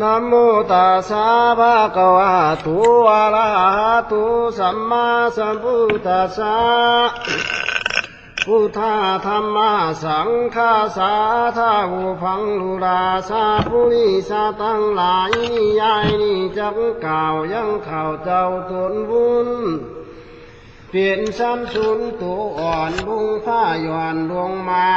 นะโมตัสสะภะคะวะโตอะระหะโตสัมมาสัมพุทธัสสะพุทธาธรรมะสังฆาสาธาหูฟังลุราสาภูริสาตั้งหลายนิยายนี่จักกล่าวยังข่าวเจ้าตนบุญเปลี่ยนซ้ำสุนตัวอ่อนบุงผ้าย่อนลงมา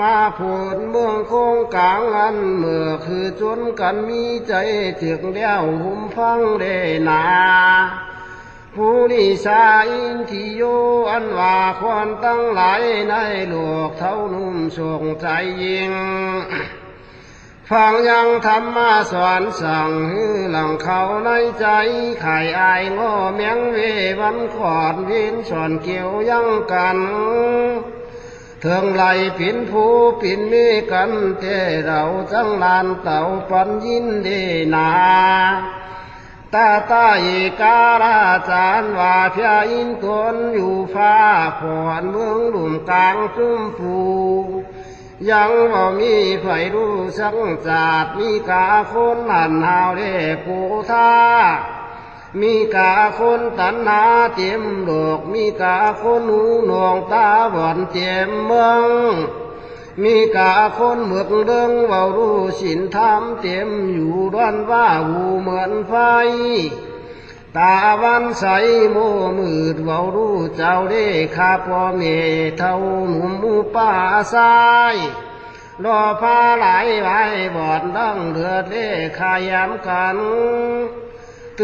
มาพูดเมืองโคงกลางอันเมื่อคือจนกันมีใจถึงแล้วหุมฟังเดนาผู้นิสาอินทิโยอันว่าควรตั้งหลายในโลกเท่านุ่มส่งใจยิงฟังยังธรรมาสอนสั่งฮือหลังเขาในใจไข่อายง้อเมียงเววันขอดวินสอนเกี่ยวยังกัน ถิงไหลปินผู้ปินมีกันเทเราจังลานเต่าปันยินดีนาตาตาอีการาจารย์ว่าเพียอินตนอยู่ฟ้าผอนเมืองหลุมกลางจุมผูยังบ่มีไฟรู้สังจาดมีกาคนหันหาวเด้ปูท่า มีกาคนตันหาเต็มโลก มีกาคนหูหนวงตาบอนเต็มเมืองมีกาคนเมือกเรื่องเบารู้สินธรรมเต็มอยู่ด้านว่าหูเหมือนไฟ ตาวันใสโมมืดเบารู้เจ้าเด้ข้าพ่อเมเท่าหนุ่มมูป่าทรายรอพาไหลไว้บอดดังเดือดเล่ขายามกัน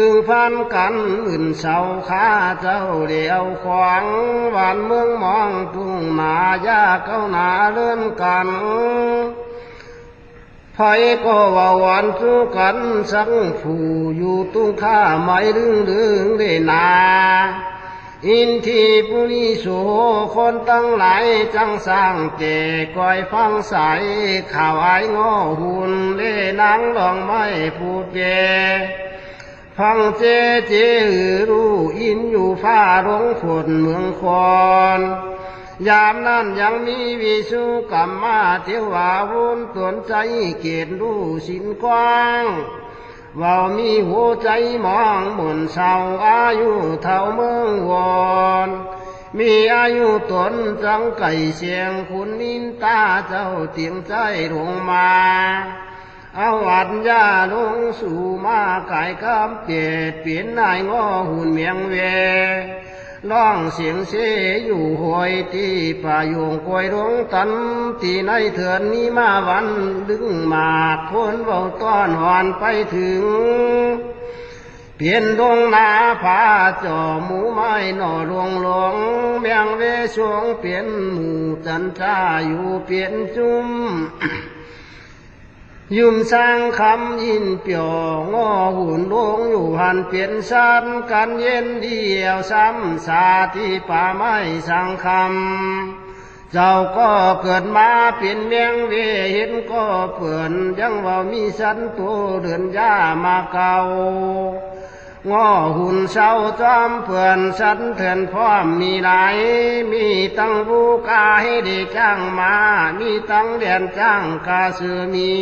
ตึงพันกันอื่นเสาขาเจ้าเดียวขวางหวานเมืองมองทุ่งนายาเก้าหนาเลื่อนกันไผก็ว่าหวานสู้กันสังผู้อยู่ตุ้งข้าไม่ลึงลึงเดนาอินทีปุริโสคนตั้งหลายจังสร้างเจก้อยฟังใสข่าวไอ้งอหุ่นเล่นางลองไม่พูดเย ฟังเจเจรู้อินอยู่ฟ้ารงฝนเมืองคอนยามนั้นยังมีวิสุกรรมมาเทวาวุนตวนใจเกตรู้สินกว้างเว่ามีหัวใจมองบนเสาอายุเท่าเมืองวอนมีอายุตนจังไก่เสียงคุณนินตาเจ้าเตียงใจลงมา อาอัญญาลงสู่มาไก่คำเปียดเปลี่ยนนายงอหุ่นเมียงเวร้องเสียงเสยอยู่หวยที่ป่าโยงกวยรงตันที่ในเถื่อนนี้มาวันดึงมาคนเบาต้อนหอนไปถึง เปลี่ยนดงนาผาจ่อหมูไม้หน่อลวงหลงเมียงเวชวงเปลี่ยนหมู่จันทราอยู่เปลี่ยนจุ้ม ยุมสร้างคำยินเปียวงอหุ่นลงอยู่หันเปลี่ยนสันกันเย็นเดียวซ้ำสาที่ป่าไม้สร้างคำเจ้าก็เกิดมาเป็นเมียงเวเห็นก็เปื่อนยังว่ามีสันตัวเดือนยามาเก่า ง้อหุ่นเศร้าจอมเพื่อนสันเถื่อนพร้อมมีหลาย มีตั้งบูกาให้ได้จ้างมา มีตั้งเดียนจ้างกาสือมี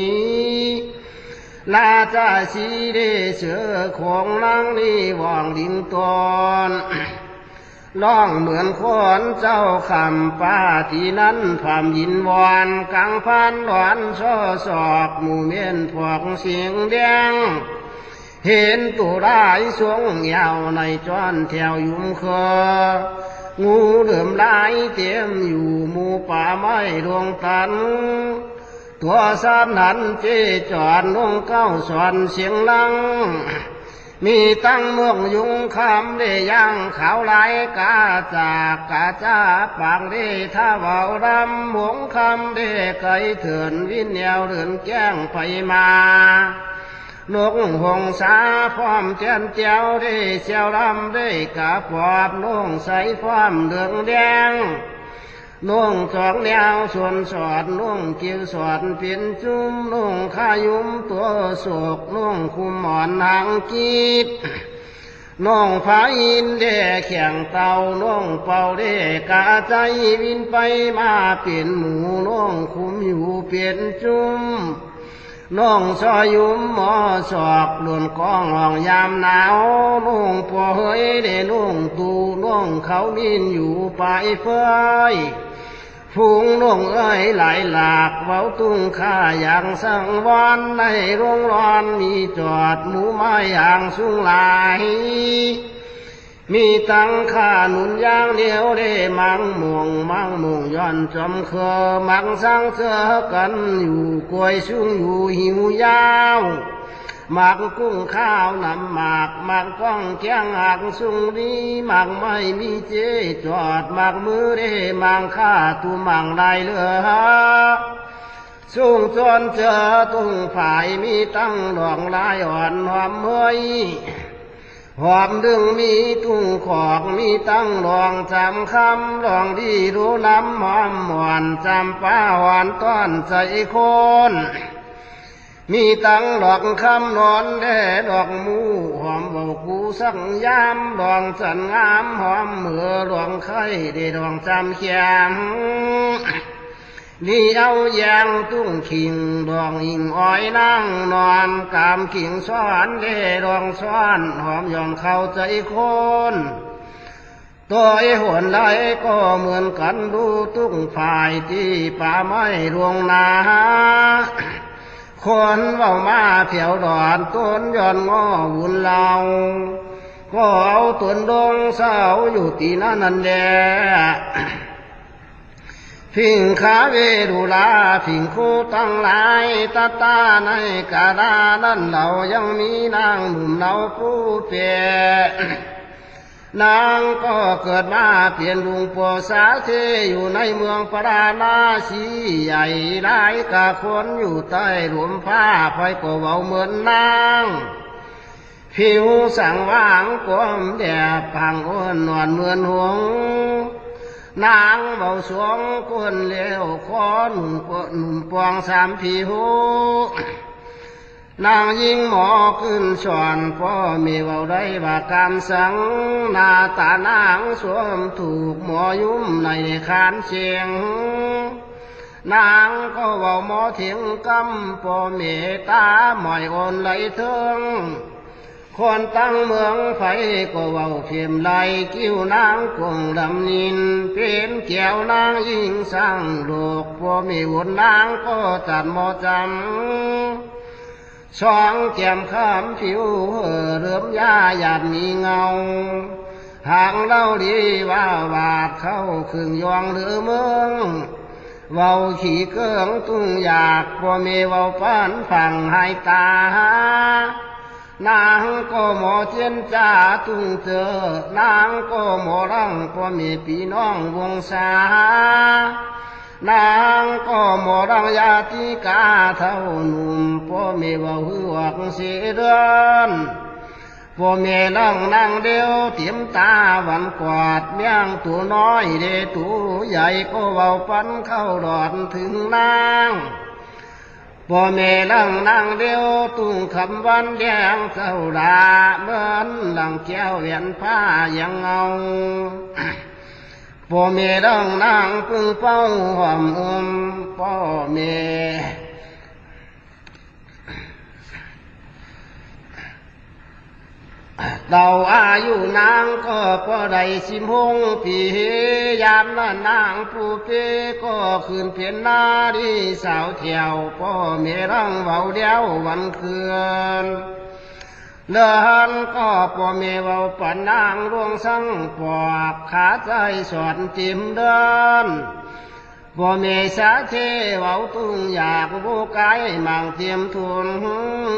ลาจาสีเดเสือของนางนี่ว่างดิงตอนร้องเหมือนคนเจ้าคำป้าที่นั้นความยินวอนกังพันหวานช่อศอกหมู่เมียนพวกเสียงแดง เห็นตัวร้ายสวงยาวในจอนแถวยุ่มคองูเหลื่อมลายเต็มอยู่หมู่ป่าไม้ดวงตัน ตัวสามนั้นเจจอดลงเก้าสอนเสียงลัง มีตั้งเมืองยุงคำได้ยังขาวไหลกาจากกาจ้าปางได้ท่าเบารำหมงคำได้ไก่เถื่อนวินแนวเดินแจ้งไปมา นกหงสาพร้อมเจนเจียวได้เชียวลำได้กาปอบนงใสพร้อมเดืองแดงนุ่งสองแนวส่วนสอดนุ่งกิ้วสอดเปลี่ยนจุ้มนุ่งขายุ้มตัวโศกนุ่งคุมหมอนหางกีบน้องพาอินเดแข่งเตาน้องเป่าเดกาใจวินไปมาเปลี่ยนหมูน้องคุมอยู่เปลี่ยนจุ้ม น้องซอยยุมหมอสอบหล่นกองห้องยามหนาวน้องปอเฮยเดน้องตูน้องเขามินอยู่ปลายเฟยฟูงน้องเอ้ยหลายหลากเว้าตุ้งข้าอย่างสังวานในโรงร้อนมีจอดหมูไม้อย่างสูงหลาย มีตังค่าหนุนย่างเดียวเด้มังม่วงมังม่วงย้อนจอมเคอมังสังเสือกันอยู่กลวยสูงอยู่หิวยาวหมากกุ้งข้าวนำหมากหมากก้องแกงหักสุงดีหมากไม่มีเจจอดหมากมือเด้มังข้าตูมังได้เหลือสูงจนเจอตุ้งฝ่ายมีตั้งหลวงลายอ่อนหอมเมย หอมดึงมีตุ้งขอกมีตั้งรองจำคำรองดีรู้น้ำหอมหวานจำป้าหวานต้อนใจคนมีตั้งดอกคำนอนแด่ดอกมูหอมเบากูสังยามดองสันงามหอมเมือดองไข่ได้ดองจำเขียง นี่เอายางตุ้งขิงดองอิงอ้อยนั่งนอนกามขิงซ้อนเล่ดองซ้อนหอมยอนเข้าใจคนตัวไอ้หวนไรก็เหมือนกันดูตุ้งฝ่ายที่ป่าไม้รวงนาคนเว้ามาเผียวดอนต้นย้อนงอวุ่นเราก็เอาต้นดงเศร้าอยู่ตีนั่นนั่นแหละ พิงขาเวดุลาพิงคู่ตั้งหลายตาตาในกาดานั่นเรายังมีนางหนุ่มเราผู้เปรนางก็เกิดมาเปลี่ยนลุงปัวสาเทอยู่ในเมืองปราณาสีใหญ่หลายกะคนอยู่ใต้หลุมผ้าไฟก็เว้าเหมือนนางผิวสังว่างกวมแดดพังอ้วนนวลเหมือนหงส์ นางเบาสวงคนเลี้ยวคอหนุ่มปหนุ่มปวงสามผิวนางยิงหมอขึ้นสอนพ่อมีเบาได้บากรรมสังนาตานางสวมถูกหมอยุ่มในคานเสียง นางก็เบาหมอเถียงกำพ่อเมตาหมอยอ่อนไหลเทิง คนตั้งเมืองไฟก็เว้าเพียมไหลกิ้วนางกงลำนิน เป็นแก้วนางยิงสร้างโลกพอมีวนนางก็จัดหมอจำสองแก้มข้ามผิวเรื่อมยาหยาดมีเงา หางเล่าดีว่าบาดเข้าครึ่งยองหรือเมืองเว้าขี่เกืองตุ้งอยากบ่มีเว้าป้านฝั่งให้ตา นางก็หมอเจียนจ้าตุงเจอนางก็หมอรังพ่อมีพี่น้องวงศานางก็หมอรังยาติกาเท่าหนุ่มพ่อมีว่าหวักเสียเดือนพ่อแม่นั่งนั่งเดียวเตียมตาหวันกวาดเมียงตัวน้อยเดตัวใหญ่ก็เว้าปันเข้าดอดถึงนาง พ่อแม่นั่งนั่งเดียวตุ้งคำวันแดงเจ้าดาเหมือนหลังแก้วเวียนผ้ายังเงา พ่อแม่นั่งนั่งพึ่งเป้าหอมอมพ่อแม่ เดาอายุนางก็พอได้สิมหงปียามนั้นนางผู้เปก็คืนเพียนนาดีสาวเที่ยวพ่อเมรังเบาเดียววันคืนเลือนก็พ่อเมเบาปันนางรวงสังปอกขาใจสอนจิมเดิน บ่เมสาเทเว้าตุ้งอยากบูกายมังเทียมทุน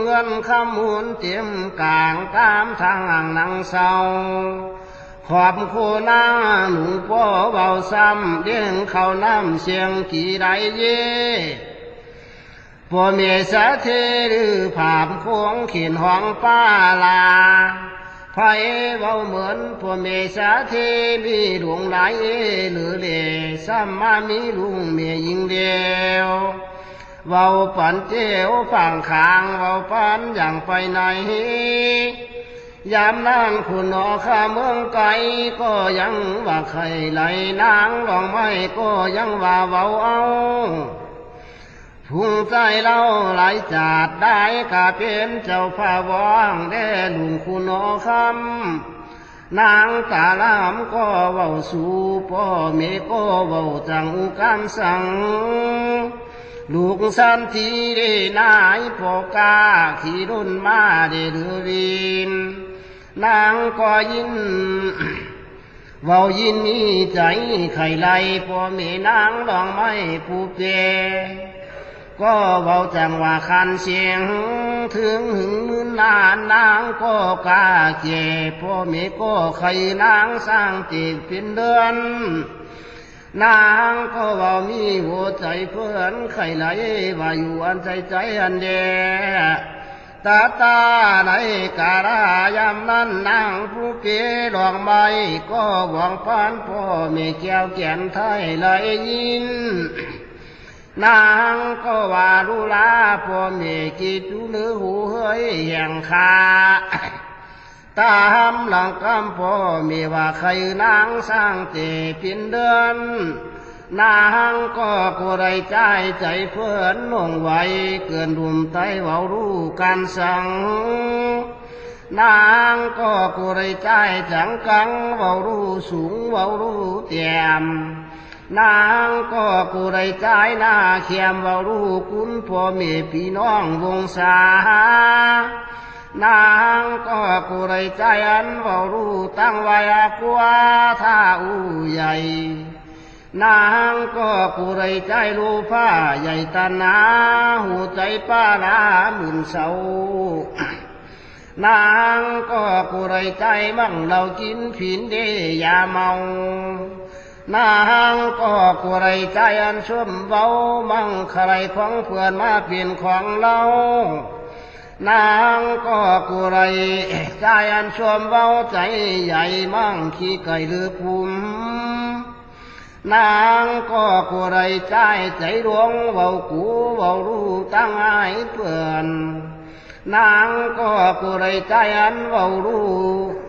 เงินคำหุนเทียมกลางตามทางนังเศร้าขอบโคนาหนุ่งพ่อเบาซ้ำเลี้งเขาน้ำเสียงกี่ไรเย่บ่เมสาเทหรือผามโค้งขีนห้องป้าลา ไฟเบาเหมือนพวเมสาเทมีดวงไหลหรือเลซ้ำมามีลุงเมียยิงเดียวเบาปันเจียวฝั่งขางเบาปันอย่างไปไหนยามนั้นคุณนอข้าเมืองไกลก็ยังว่าใครไหลนางลองไม่ก็ยังว่าเบาเอา พุงใจเราไหลายจาดได้ข้าเป็นเจ้าผ้าวางแด่ลุงคุณหนอคำนางตาลามก็เว้าสู่พ่อเมก็เว้าจังกามสัง ลูกสันทีได้นายพ่อกาขี่รุ่นมาได้เรือวินนางก็ยินเว้ายินมีใจไข่ไหลพ่อแม่นางลองไม่ผู้เป ก็เว้าจังว่าคันเสียง ถึงหึงมือนานนางก็กาเจ็บพ่อแม่ก็ไขนางสร้างจิตเป็นเดือนนางก็เว่ามีหัวใจเพื่อนไข่ไหลว่าอยู่อันใจใจอันเดียตาตาในการายามนั้นนางผู้เกดอกไม้ก็หวังพานพ่อแม่แก้วแก่นไทยไหลยิน นางก็ว่าลูลาพ่อแม่กิดดูเนื้อหูเฮยแห่งคาตามหลังกำพ่อมีว่าใครนางสร้างเตพินเดือนนางก็กูไรใจใจเพื่อนลงไว้เกินรุมไตเว้ารู้การสั่งนางก็กูไรใจจังกังเว้ารู้สูงเว้ารู้เตียม นางก็กูไรใจหน้าเขียมว้ารู้คุณพ่อแม่พี่น้องวงศานางก็กูไรใจอันว่ารู้ตั้งไว้กว่าท่าอูใหญ่ นางก็กูไรใจรู้ผ้าใหญ่ตานาหูใจป้าลาหมื่นเสานางก็กูไรใจมั่งเรากินผินเดยาเมา นางก็กูไรใจอันชุ่มเบามั่งใครของเพื่อนมาเปลี่ยนของเรานางก็กุไรใจอันชวมเว้าใจใหญ่มั่งขี้ไก่หรือภูมินางก็กุไรใจใจดวงเว้ากูเว้ารู้ตั้งไอ้เพื่อนนางก็กุไรใจอันเว้ารู้เวรู้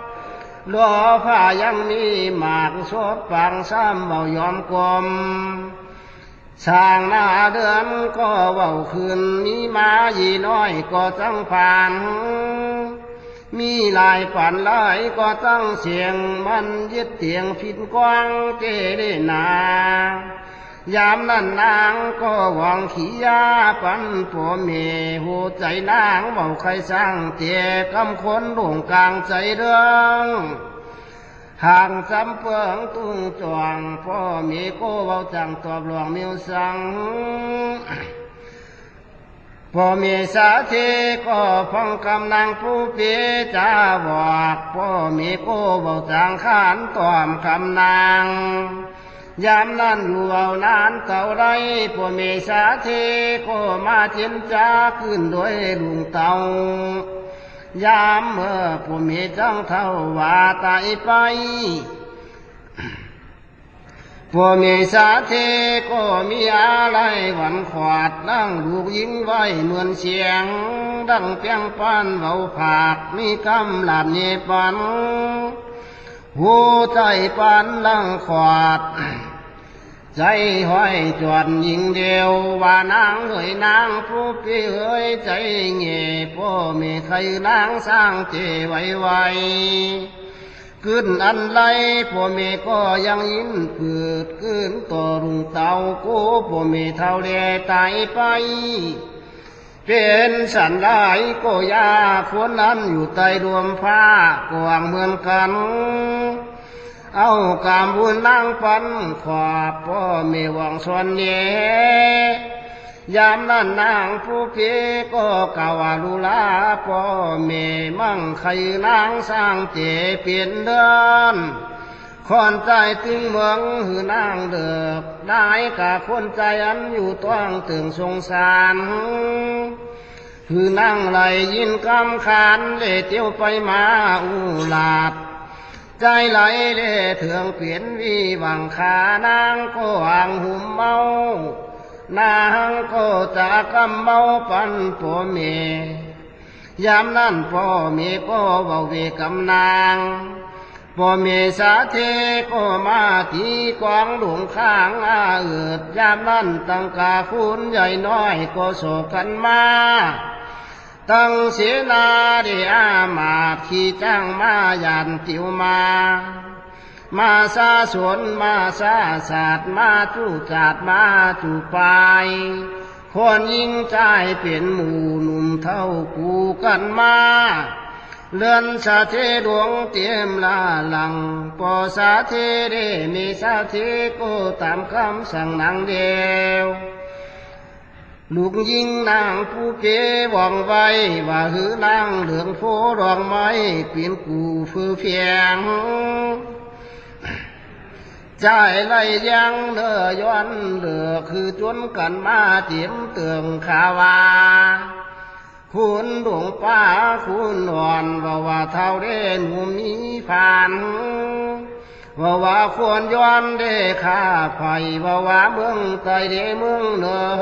ลือตัวลัวผ้ายังมีหมากสดฝังซ้ำเบายอมกลมสร้างหน้าเดือนก็เว้าคืนมีมายีน้อยก็จังผ่านมีลายฝันลายก็ตั้งเสียงมันยึดเตียงผิดกว้างเจไดนา ยามนั้นนางก็หวังขี้ยาปันผัวเมหัวใจนางเบาใครสร้างเตียกำคนหลงกลางใจเรื่องห่างจำเฟืองตุ้งจวงพ่อมีโกเบาจังตอบหลวงมิวสังพ่อมีสาธิก็ฟังคำนางผู้เปียจ้าบอกพ่อมีโกเบาจังขานตอมคำนาง ยามนั้นอยู่เอานานเท่าไรพ่อมีสาธิก็มาเจินจ้าขึ้นด้วยลุงเตายามเมื่อผู้มีจังเท่าว่าตายไปผู้มีสาธิก็มีอะไรหวันขวาดนั่งลูกยิงไว้เหมือนเสียง ดังเปียงปานเบาผากมีกำหลาดเนปันหูใจปานลังขวาด ใจห้อยจวนยิงเดียว ว่านางเอ้ยนางผู้พี่เอ้ยใจเง่พ่อมีใครนางสร้างเจไว้ไว้ขึ้นอันไรพ่อมีก็ยังยินผืดขึ้นต่อรุงเต่ากูพ่อมีเท่าเดตายไป เป็นสันได้ก็ยาคนนั้นอยู่ใต้รวมผ้ากวางเหมือนกัน เอากามบุญนั่งปันขอบพ่อมีหวังส่วนเย่ยามนั้นนางผู้เพก็กล่าวว่าลุลาพ่อแม่มั่งใครนางสร้างเจเปลี่ยนเดินคอนใจถึงเมืองหือนางเดือกได้กะคนใจอันอยู่ต้องถึงสงสารคือนั่งไหลยินคำขานเล่เที่ยวไปมาอูลาด ใจไหลเล่เถืองเปลี่ยนวีวังขานางก็ห่างหุ่มเมานางก็จะกำเมาปันพ่อเมยามนั้นพ่อเมก็เบาเวกำนางพ่อเมสาเทก็มาที่กวางหลวงข้างอาเอิดยามนั้นตั้งกาคุณใหญ่น้อยก็โศกันมา ตั้งเสนาเดีอามาขี่จ้างมายันติวมา มาซาสวนมาซาศาสตร์มาจูจาดมาจูปายคนยิงใจเป็นหมู่หนุ่มเท่ากูกันมาเลื่อนสาเทดวงเตรียมลาหลังปอสาเทเดมีสาเทก็ตามคำสั่งนางเดียว ลูกยิงนางผู้เก๋หวังไว้ว่าหือนางเหลืองโฟดอกไม้เปลี่ยนกูฟือเฟียงใจไหลยังเลือย้อนเหลือคือจนกันมาเตียมเตืองขาวาคุณดวงป้าคุณนอนว่าว่าเท่าเด่นหูมีผ่าน ว่าว่าควรย้อนเด้ข้าไผ่ว่าว่าเมืองใต้เด้เมืองเหนือ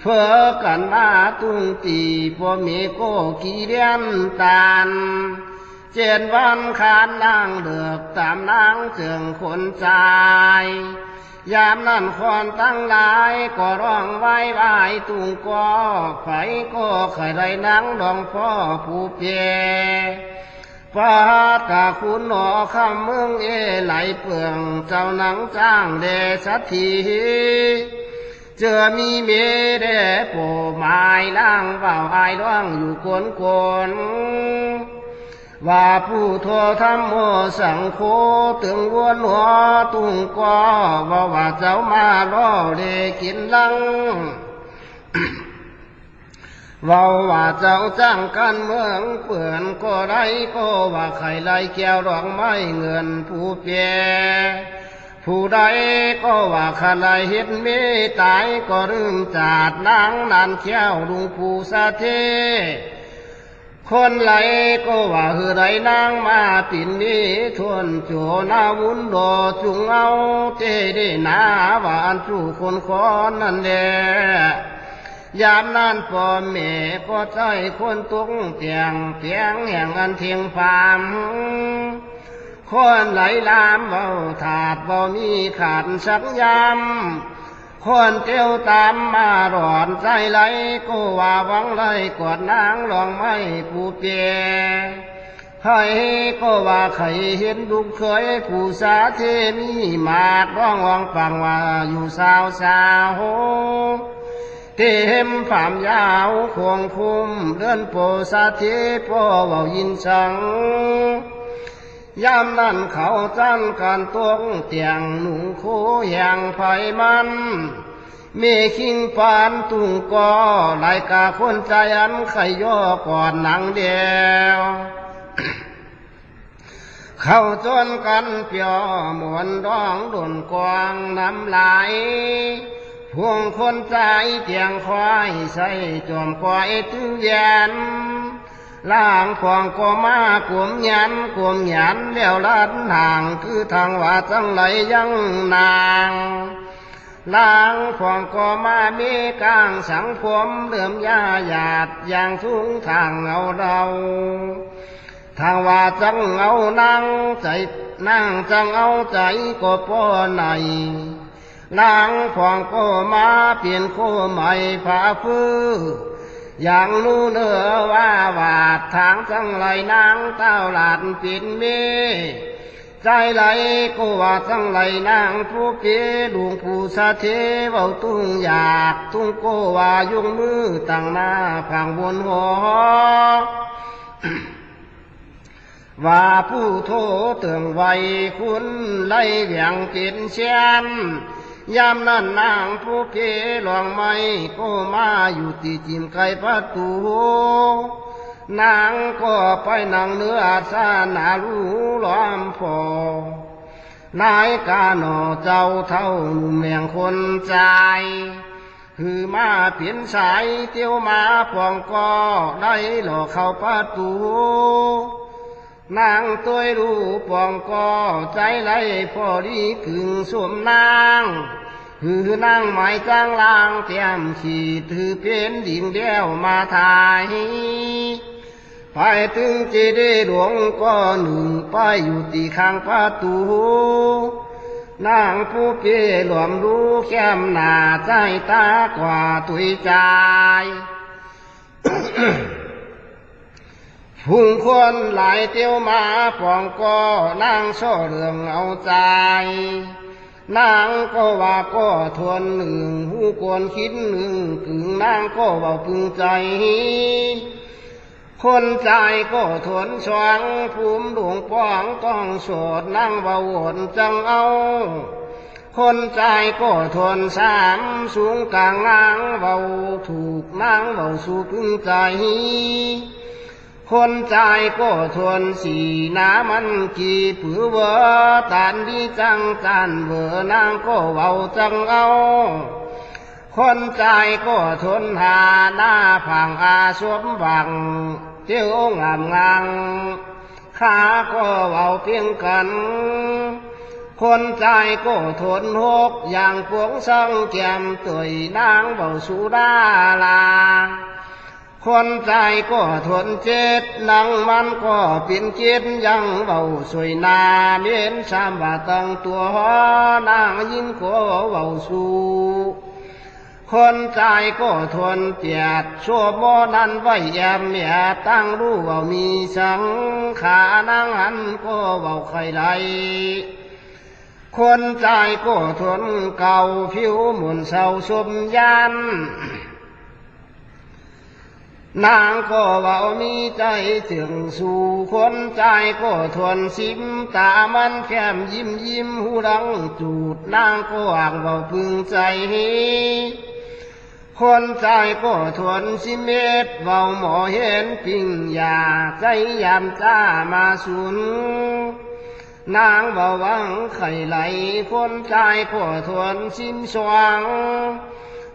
เฟอกันมาตุ้งตีพ่อเมีโกกีเรียนตานเจนวันขานนางเดือกตามนางเจืองคนใจยามนั้นคนตั้งหลายก็ร้องไว้ไว้ตุงกอไฟก็ไข่ไรนางดองพ่อผู้เพีย ฟาดกาคุณหนอคำเมืองเอไหลเปืองเจ้าหนังจ้างเดสัตทีเจอมีเมเดโปไม้ล่างเบาไอร้องอยู่คนคนว่าผู้โทธรรมโมสังโฆตึงวนหัวตุงกอว่าว่าเจ้ามาล่อเดกินลัง เว่าว่าเจ้าจ้างกันเมืองเปื่อนก็ไรก็ว่าใครไล่แก้วดอกไม้เงินผู้เปียผู้ใดก็ว่าขลายเห็ดเมตายก็ลืมจาดนางนานเขี้ยวลุงผู้สะเท คนไหลก็ว่าคือไรนางมาปินนี้ทวนโจนาวุนโดจุงเอาเจได้นาว่าอันจูคนคอนนั่นแหละ ยามนั้นพ่อแม่พ่อใจคนตุ้งเตียงเตียงแห่งอันเทียงฟามคนไหลลามเบาถาดเบามีขาดสักยามคนเตียวตามมาหลอนใจไหลก็ว่าหวังไหลกอดนางลองไม่ผู้เปียใครก็ว่าใครเห็นลูกเคยผู้สาเทมีมาดร้องวางฟังว่าอยู่สาวสาวโห เต็มฝามยาวควงคุมเดินโปสาธิพ่อเว่ายินสังยามนั้นเขาจันการตวงเตียงหนุ่งโคอย่างไผมันเมีคิงปานตุงกอลายกาคนใจอันไขย่อก่อนหนังเดียวเข้าจนกันเปียวมวนร้องดนกวางน้ำไหล พวงคนใจเตียงควายใส่จอมควายตื้อแยนล่างควงก็มากวมยันกวมยันเลี้ยวลัดห่างคือทางว่าจังไหลยังนางล่างควงก็มามีกลางสังผมเลื่อมยาหยาดอย่างสูงทางเอาเราทางว่าจังเอานั่งใจนั่งจังเอาใจก็ป้อใน นางฟองโกมาเปลี่ยนโคใหม่ผาฟื้ออย่างนู้เนื้อว่าบาดทางจังไรนางเต้าหลาดปินเมใจไหลก็ว่าจังไรนางผู้เกลุงผู้สะเทเบาตุ้งอยากตุ้งโกว่ายุงมือตั้งหน้าพังบนหัวว่าผู้โทเตืองไว้คุณไล่เวียงกินเชียน ยามนั้นนางผู้เพหลวงไม่ก็มาอยู่ตีจิมไก่ประตูนางก็ไปนั่งเนื้อาสานาลูล้อมพอนายกาหนอเจ้าเท่าหนุ่มแหงคนใจคือมาเปลี่ยนสายเตียวมาปองก็ได้หล่อเข้าประตู นางตัวรู้ปองก็ใจไหลพอดีกึ่งสวมนางคือนางหมายจ้างลางเตรียมขีดถือเป็นดิ่งเดียวมาทายไปถึงเจได้หลวงก็หนึ่งไปอยู่ตีข้างประตูนางผู้เปี่หลวมรู้แก้มหนาใจตากว่าตุยใจ พุ่งคนหลายเตียวมาปองก็นางโซเรื่องเอาใจ นางก็ว่าก็ทวนหนึ่งหูกวนคิดหนึ่งกึ่งนางก็เบาพึงใจ คนใจก็ทวนสวงภูมิดวงป้องต้องโสดนั่งเบาหวนจังเอาคนใจก็ทนสามสูงกลางนางเบาถูกนางเบาสูพึงใจ คนใจก็ทนสีน้ำมันกี่ผือเวอตานดีจังจันเวอนางก็เบาจังเอา คนใจก็ทนหาหน้าผังอาสวมบังเที่ยวงามงังขาก็เบาเพียงกัน คนใจก็ทนหกอย่างพวงสังแกมตยนางเบาสุดาลา คนใจก็ทนเจ็ดนังมันก็เป็นเจ็ดยังเบาสวยนาเมียนสามบาตังตัวนางยิ้มก็เบาสู้คนใจก็ทนเปียดชั่วโมนั้นไว้แยมเมียตั้งรู้ว่ามีสังขานางหันก็เบาใครไรคนใจก็ทนเก่าผิวหมุนเศร้าสมยัน นางก็เบามีใจถึงสู่คนใจก็ทนสิมตามันแก้มยิ้มยิ้มหูดังจูดนางก็อ่างเบาพึงใจคนใจก็ทนสิเม็ดเบาหมอเห็นปิงยาใจยามจ้ามาสุนนางเบาวังไข่ไหลคนใจก็ทนสิมสว่าง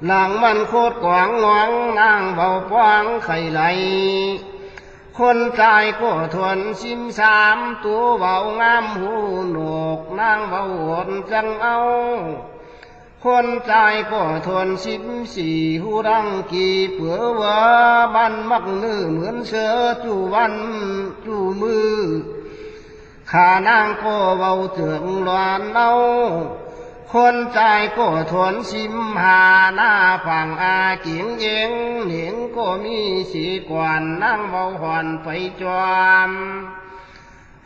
หลังมันโคตรกวางงวงนางเบาปวางไข่ไหล คนใจก็ทวนสิมสามตัวเบางามหูหนกนางเบาหวนจังเอาคนใจก็ทวนสิบสี่หูดังกีเปือว่าบันมักนื้อเหมือนเสือจูวันจูมือขานางก็เบาเถืองลานเอา คนใจก็ทนสิมหาหน้าฝั่งอาเกียงเองเหนียงก็มีสีกวนนั่งเบาหอนไปจวม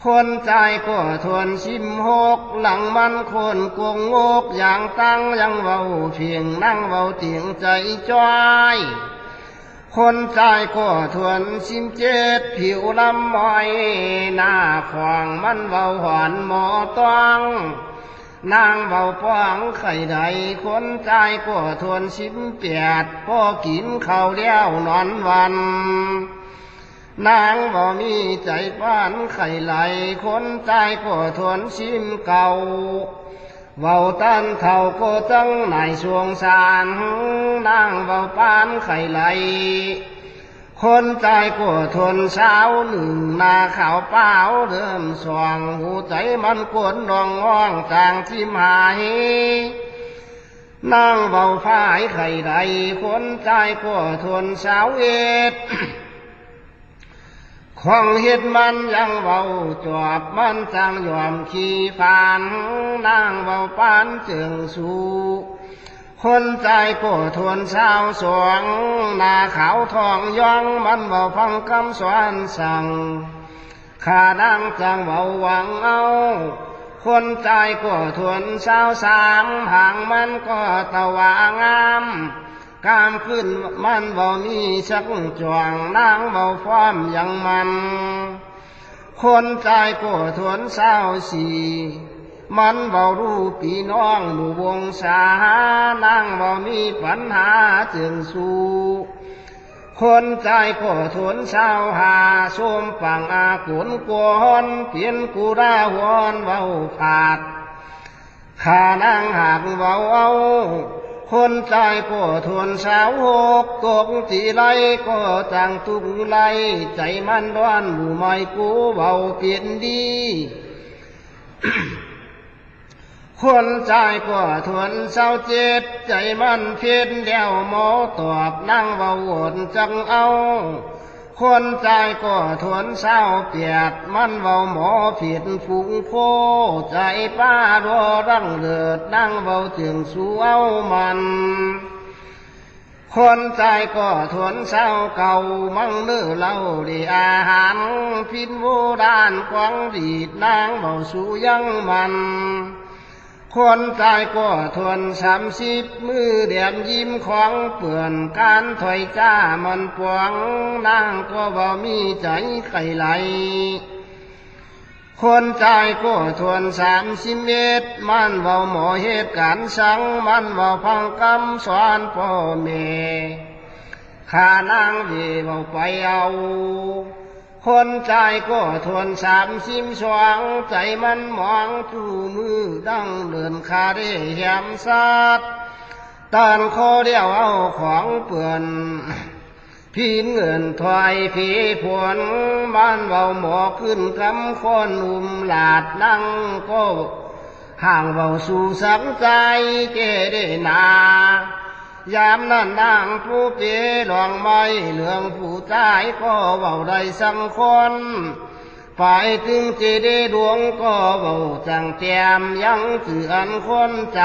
คนใจก็ทนสิมหกหลังมันคนกงงกอย่างตั้งยังเบาเพียงนั่งเบาเตียงใจจ้อยคนใจก็ทวนสิมเจ็ดผิวลำมอยหน้าขวางมันเบาหวานหมอต้อง นางเบาป้องไข่ใดคนใจก็ทวนสิมเปียดพ่อกินข้าวเลี้ยวนอนวัน นางบ่มีใจป้านไข่ไหลคนใจก็ทวนสิมเก่าเบาตันเท่าก็จังในสวงสารนางเบาปานไข่ไหล คนใจก็ทนเช้าหนึ่งนาขาวเป้าเดิมสว่างหูใจมันกวนดองง่องจางที่หายนางเบาฝ้ายไข่ใดคนใจก็ทนเช้าเอ็ดของเฮ็ดมันยังเบาจอบมันจางยอมขี่ฟานนางเบาปานเจิงสู่ คนใจก็ทวนเช้าสวงหน้าขาวทองย่องมันเบาพังคำสวนสั่งข้าดังจังเบาหวังเอาคนใจก็ทวนเช้าสามห่างมันก็ตะวางามกามขึ้นมันเบามีสักจวงนางเบาฟ้อมยังมัน คนใจก็ทวนเศร้าสี่ มันเบารู้ปีน้องหมู่วงศานั่งเบามีปัญหาจึงสู้คนใจก็ทนเศร้าหาสมปังอากุนกวนเปลี่ยนกูราหวนเบาผาดขานั่งหากเบาเอาคนใจก็ทวนสาวหกตกจีไรก็จังตุงไรใจมันร้อนหมู่ไม่กูเบาเปลี่ยนดี คนใจก็ทวนเศร้าเจ็ดใจมันเพียนเดียวหมอตอบนั่งเบาวนจังเอาคนใจก็ทวนเศร้าเปียดมันเบาหมอผิดฝูงโคใจป้ารอรังเลือดนั่งเบาจึงสู้เอามันคนใจก็ทวนเศร้าเก่ามั่งเนื้อเล่าดีอาหารพินโบราณกวางดีดนางเบาสู้ยังมัน คนใจก็ทวนสามสิบมือเดียมยิ้มของเปื่อนการถอยจ้ามันปวงนางก็บ่มีใจไข่ไหล คนใจก็ทวนสามสิบเมตรมันเบาหมอเหตุการณ์สังมันเบาพังกำสอนพ่อแม่ข้านางเวีเบาไปเอา คนใจก็ทวนสามสิมสวงใจมันมองจูมือดังเดินคาได้แหมซาดตานคอเดียวเอาของเปื่อนพีนเงินถอยผีผวนบ้านเบาหมอขึ้นคำคนอุ่มหลาดนั่งก็ห่างเบาสู่สังใจเจได้นา ยามนั้นนางผู้เปลองไม่เหลืองผู้ใจก็เบาได้สังคนไปถึงเจได้ดวงก็เบาจังแจมยังเจือนคนใจ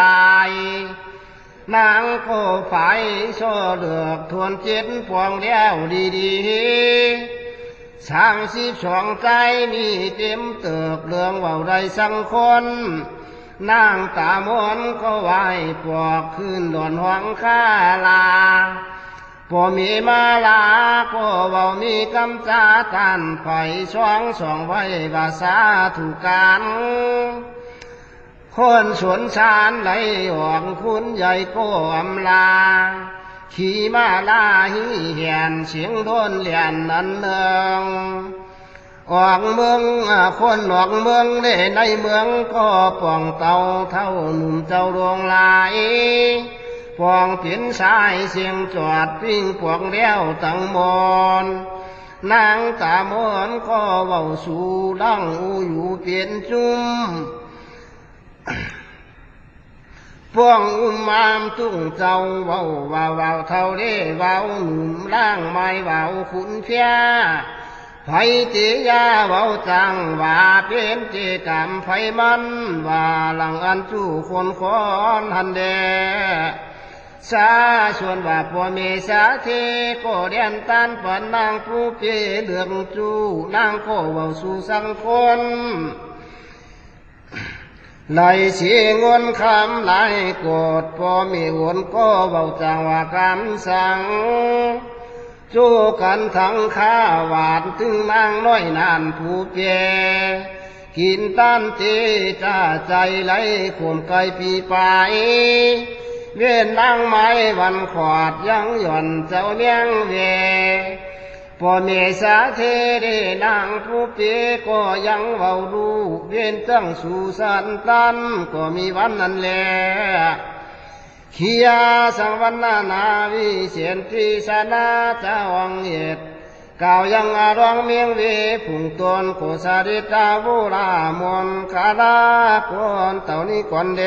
นางก็ฝ่ายช่อเลือกทวนเจ็ดพวงแล้วดีๆสางสิบสองใจมีเต็มเติบเรื่องเบาได้สังคน นางตามวนก็ไหวปอกขึ้นดอนหวังคาลาพอมีมาลาก็เบามีกำจาตันไฟช่องสองไว้ภาษาถูกกันคนสวนสารไหลหวงคุณใหญ่ก็อำลา ขี่มาลาฮีเหียนเสียงโดนเลียนนันเนือง ออกเมืองคนออกเมืองเด้ในเมืองก็ป่องเตาเท่าหนุ่มเจ้าดวงลายปองเพียนสายเสียงจอดปิ้งปวงเลี้ยวตั้งมอนนางตามอนก็เบาสู่ดังอูอยู่เปลี่ยนจุ้มพวงอุ้มมามตุ้งเจ้าเบาเบาเบาเท่าเด้เบาหนุ่มล่างไม้เบาขุนเพีย ไฟจียาเบาจังว่าเป็นเจกรรมไฟมันว่าหลังอันจู้คนคอนหันเดสาชวนว่าพ่อเมสาเทก็เดียนตันปันนางผู้เปเหลืองจูนางก็เบาสู่สังคนไหลสีงวนคำไหลโกรธพอมีวนก็เบาจังว่าคำสั่ง จูกันทั้งข้าหวานถึงนางน้อยนานผู้เปียกินตันเตจ้าใจไหลข่มไกลปีไปเวียนนางไม้วันขวาดยังหย่อนเจ้าเลี้ยงเวพ่อเมสาเทเดนางผู้เปก็ยังเบาดูเวียนตั้งสู่สันตันก็มีวันนั้นแหละ ขียาสังวันนานาวิเสียนทรีสนาจ้าวังเหตกล่าวยังอารองเมียงเวผุงตนโกสาริตาวุรามนคาลาควนเต่านี้ก่อนเด